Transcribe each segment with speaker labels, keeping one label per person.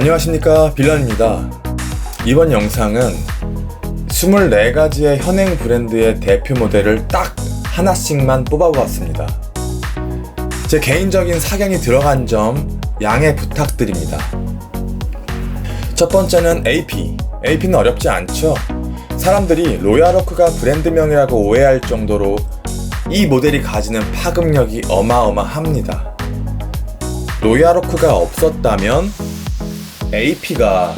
Speaker 1: 안녕하십니까 빌런입니다. 이번 영상은 24가지의 현행 브랜드의 대표 모델을 딱 하나씩만 뽑아보았습니다. 제 개인적인 사견이 들어간 점 양해 부탁드립니다. 첫 번째는 AP. AP는 어렵지 않죠? 사람들이 로얄워크가 브랜드명이라고 오해할 정도로 이 모델이 가지는 파급력이 어마어마합니다. 로얄워크가 없었다면 AP가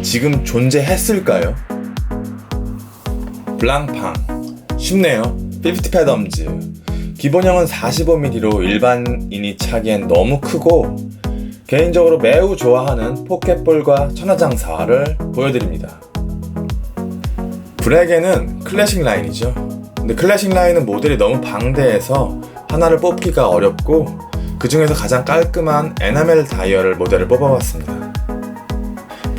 Speaker 1: 지금 존재했을까요? 블랑팡 쉽네요. 50 패덤즈 기본형은 45mm로 일반인이 차기엔 너무 크고 개인적으로 매우 좋아하는 포켓볼과 천하장사를 보여드립니다. 브렉에는 클래식 라인이죠. 근데 클래식 라인은 모델이 너무 방대해서 하나를 뽑기가 어렵고 그 중에서 가장 깔끔한 에나멜 다이얼 모델을 뽑아봤습니다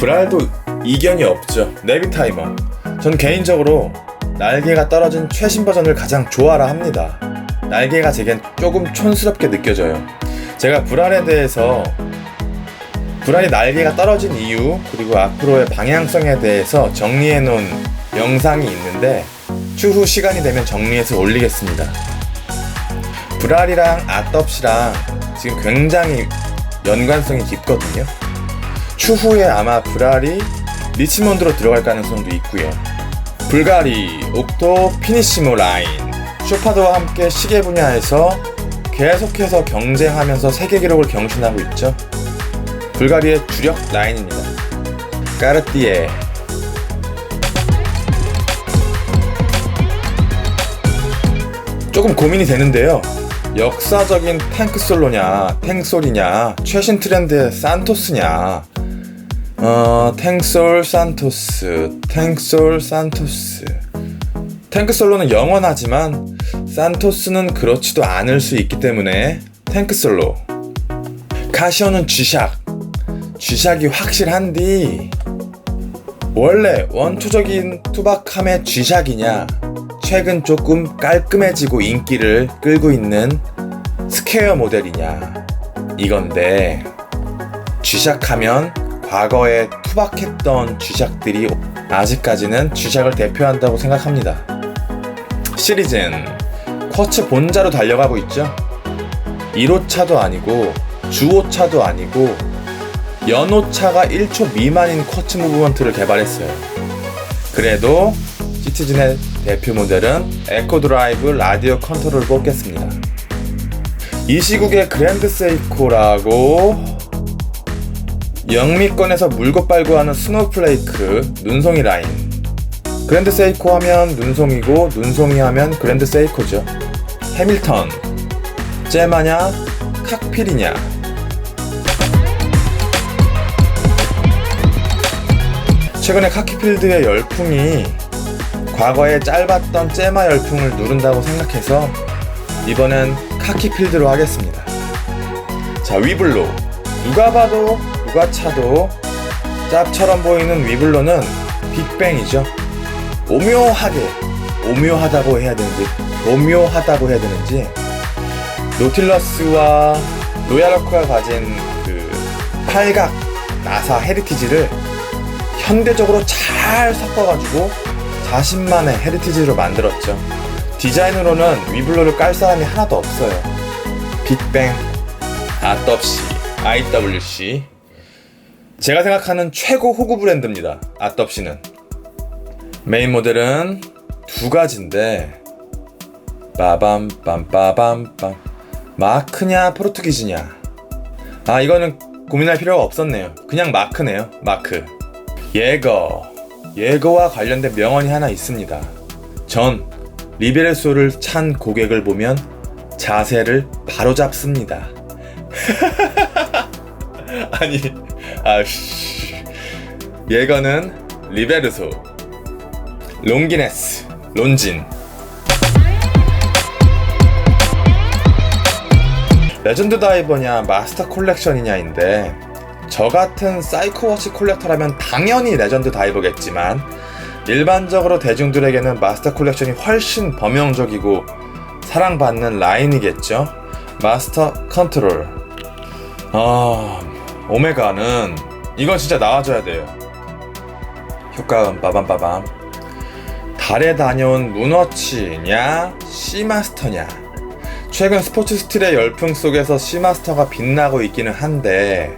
Speaker 1: 브랄도 이견이 없죠. 네비타이머. 전 개인적으로 날개가 떨어진 최신 버전을 가장 좋아라 합니다. 날개가 제겐 조금 촌스럽게 느껴져요. 제가 브랄에 대해서 브랄이 날개가 떨어진 이유 그리고 앞으로의 방향성에 대해서 정리해 놓은 영상이 있는데 추후 시간이 되면 정리해서 올리겠습니다. 브랄이랑 아떡시랑 지금 굉장히 연관성이 깊거든요. 추후에 아마 브랄이 리치몬드로 들어갈 가능성도 있고요. 불가리, 옥토, 피니시모 라인, 쇼파드와 함께 시계 분야에서 계속해서 경쟁하면서 세계 기록을 경신하고 있죠. 불가리의 주력 라인입니다. 까르띠에 조금 고민이 되는데요. 역사적인 탱크 솔로냐, 탱솔이냐, 최신 트렌드의 산토스냐, 어, 탱솔 산토스, 탱솔 산토스. 탱크솔로는 영원하지만 산토스는 그렇지도 않을 수 있기 때문에 탱크솔로. 카시오는 쥐샥. 쥐샥이 확실한디. 원래 원초적인 투박함의 쥐샥이냐? 최근 조금 깔끔해지고 인기를 끌고 있는 스퀘어 모델이냐? 이건데 쥐샥하면 과거에 투박했던 쥐샥들이 아직까지는 쥐샥을 대표한다고 생각합니다. 시리즈는 쿼츠 본자로 달려가고 있죠. 1호차도 아니고 주호차도 아니고 연호차가 1초 미만인 쿼츠 무브먼트를 개발했어요. 그래도 시티즌의 대표 모델은 에코드라이브 라디오 컨트롤을 뽑겠습니다. 이 시국에 그랜드 세이코라고 영미권에서 물고 빨고 하는 스노우플레이크 눈송이 라인. 그랜드 세이코 하면 눈송이고 눈송이 하면 그랜드 세이코죠. 해밀턴. 잼하냐 칵필이냐. 최근에 카키필드의 열풍이 과거에 짧았던 잼마 열풍을 누른다고 생각해서 이번엔 카키필드로 하겠습니다. 자 위블로. 누가 봐도 누가 차도 짭처럼 보이는 위블로는 빅뱅이죠. 오묘하게 오묘하다고 해야 되는지 오묘하다고 해야 되는지 노틸러스와 로얄워크가 가진 그 팔각 나사 헤리티지를 현대적으로 잘 섞어가지고 자신만의 헤리티지로 만들었죠. 디자인으로는 위블로를 깔 사람이 하나도 없어요. 빅뱅, 아떡시, IWC 제가 생각하는 최고 호구 브랜드입니다. 아떡시는 메인 모델은 두 가지인데 빠밤 빰빠밤빰 마크냐 포르투기즈냐 아 이거는 고민할 필요가 없었네요. 그냥 마크네요. 마크 예거 예거와 관련된 명언이 하나 있습니다. 전 리베레소를 찬 고객을 보면 자세를 바로 잡습니다. 아니 아씨. 예거는 리베르소, 롱기네스, 론진. 레전드 다이버냐 마스터 콜렉션이냐인데 저 같은 사이코워치 콜렉터라면 당연히 레전드 다이버겠지만 일반적으로 대중들에게는 마스터 콜렉션이 훨씬 범용적이고 사랑받는 라인이겠죠. 마스터 컨트롤. 아, 오메가는 이건 진짜 나와줘야 돼요. 효과음 빠밤빠밤. 달에 다녀온 문어치냐 시마스터냐. 최근 스포츠 스틸의 열풍 속에서 시마스터가 빛나고 있기는 한데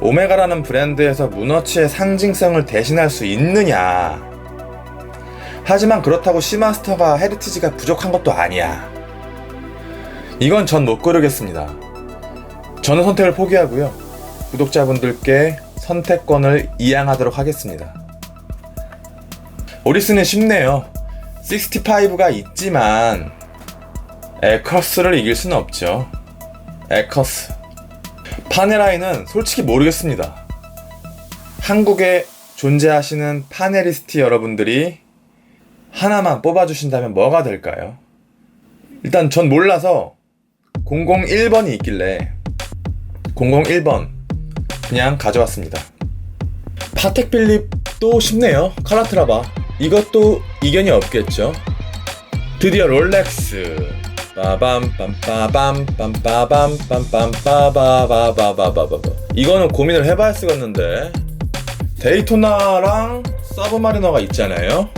Speaker 1: 오메가라는 브랜드에서 문어치의 상징성을 대신할 수 있느냐. 하지만 그렇다고 시마스터가 헤리티지가 부족한 것도 아니야. 이건 전 못 고르겠습니다. 저는 선택을 포기하고요. 구독자분들께 선택권을 이양하도록 하겠습니다. 오리스는 쉽네요. 65가 있지만 에커스를 이길 수는 없죠. 에커스. 파네라이는 솔직히 모르겠습니다. 한국에 존재하시는 파네리스트 여러분들이 하나만 뽑아주신다면 뭐가 될까요? 일단 전 몰라서 001번이 있길래 001번 그냥 가져왔습니다. 파텍 필립도 쉽네요. 카라트라바. 이것도 이견이 없겠죠. 드디어 롤렉스. 빠밤 빰빠밤 빰빠밤 빰빰빠바바바바바바. 이거는 고민을 해봐야 쓰겠는데. 데이토나랑 서브마리너가 있잖아요.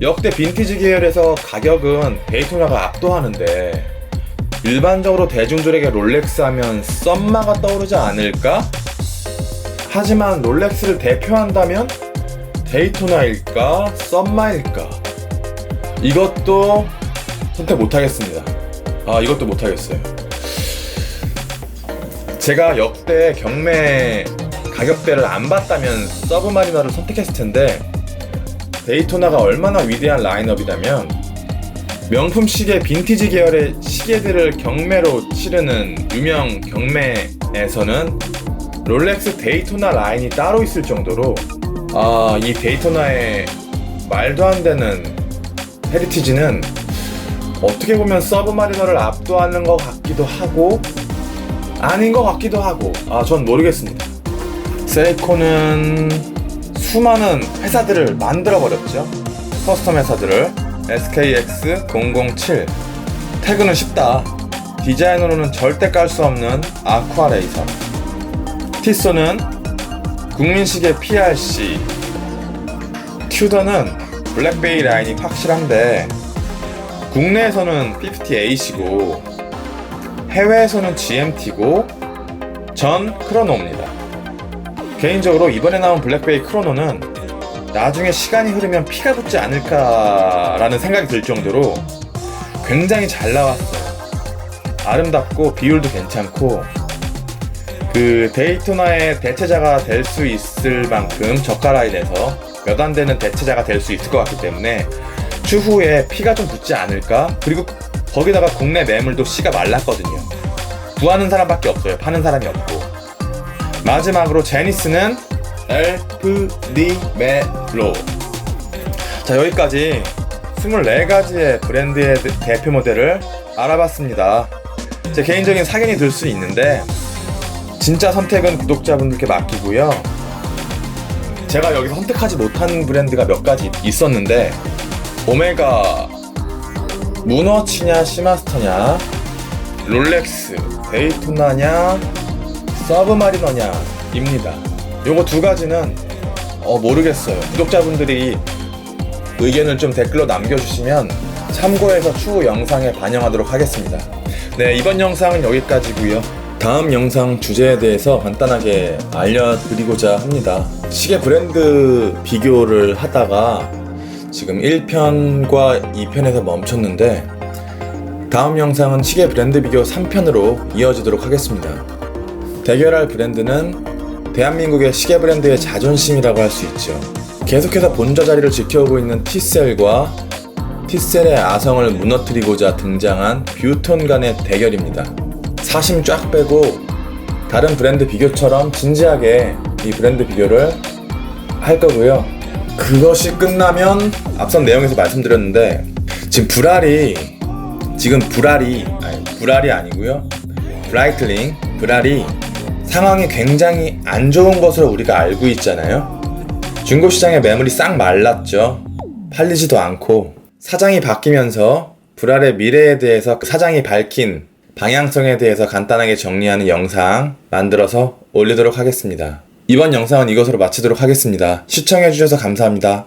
Speaker 1: 역대 빈티지 계열에서 가격은 데이토나가 압도하는데 일반적으로 대중들에게 롤렉스 하면 썸마가 떠오르지 않을까? 하지만 롤렉스를 대표한다면 데이토나일까? 썸마일까? 이것도 선택 못하겠습니다. 아, 이것도 못하겠어요. 제가 역대 경매 가격대를 안 봤다면 서브마리너를 선택했을 텐데 데이토나가 얼마나 위대한 라인업이라면 명품 시계 빈티지 계열의 시계들을 경매로 치르는 유명 경매에서는 롤렉스 데이토나 라인이 따로 있을 정도로 아, 이 데이토나의 말도 안 되는 헤리티지는 어떻게 보면 서브마리너를 압도하는 것 같기도 하고 아닌 것 같기도 하고 아, 전 모르겠습니다. 세이코는 수많은 회사들을 만들어 버렸죠. 커스텀 회사들을 SKX 007 태그는 쉽다. 디자인으로는 절대 깔 수 없는 아쿠아레이서. 티소는 국민시계 PRC. 튜더는 블랙베이 라인이 확실한데 국내에서는 50H고 해외에서는 GMT고 전 크로노입니다. 개인적으로 이번에 나온 블랙베이 크로노는 나중에 시간이 흐르면 피가 붙지 않을까라는 생각이 들 정도로 굉장히 잘 나왔어요. 아름답고 비율도 괜찮고 그 데이토나의 대체자가 될 수 있을 만큼 저가 라인에서 몇 안 되는 대체자가 될 수 있을 것 같기 때문에 추후에 피가 좀 붙지 않을까? 그리고 거기다가 국내 매물도 씨가 말랐거든요. 구하는 사람밖에 없어요. 파는 사람이 없고. 마지막으로 제니스는 엘프리 메로. 자, 여기까지 24가지의 브랜드의 대표 모델을 알아봤습니다. 제 개인적인 사견이 들 수 있는데, 진짜 선택은 구독자분들께 맡기고요. 제가 여기서 선택하지 못한 브랜드가 몇 가지 있었는데, 오메가, 문어치냐, 시마스터냐, 롤렉스, 데이토나냐, 서브마리너냐, 입니다. 요거 두 가지는, 어, 모르겠어요. 구독자분들이 의견을 좀 댓글로 남겨주시면 참고해서 추후 영상에 반영하도록 하겠습니다. 네, 이번 영상은 여기까지고요. 다음 영상 주제에 대해서 간단하게 알려드리고자 합니다. 시계 브랜드 비교를 하다가 지금 1편과 2편에서 멈췄는데 다음 영상은 시계 브랜드 비교 3편으로 이어지도록 하겠습니다. 대결할 브랜드는 대한민국의 시계 브랜드의 자존심이라고 할 수 있죠. 계속해서 본저 자리를 지켜오고 있는 티셀과 티셀의 아성을 무너뜨리고자 등장한 뷰톤 간의 대결입니다. 사심 쫙 빼고 다른 브랜드 비교처럼 진지하게 이 브랜드 비교를 할 거고요. 그것이 끝나면 앞선 내용에서 말씀드렸는데 지금 불알이 지금 불알이 아니 불알이 아니고요. 브라이틀링 불알이 상황이 굉장히 안 좋은 것으로 우리가 알고 있잖아요. 중고 시장의 매물이 싹 말랐죠. 팔리지도 않고 사장이 바뀌면서 불알의 미래에 대해서 사장이 밝힌 방향성에 대해서 간단하게 정리하는 영상 만들어서 올리도록 하겠습니다. 이번 영상은 이것으로 마치도록 하겠습니다. 시청해주셔서 감사합니다.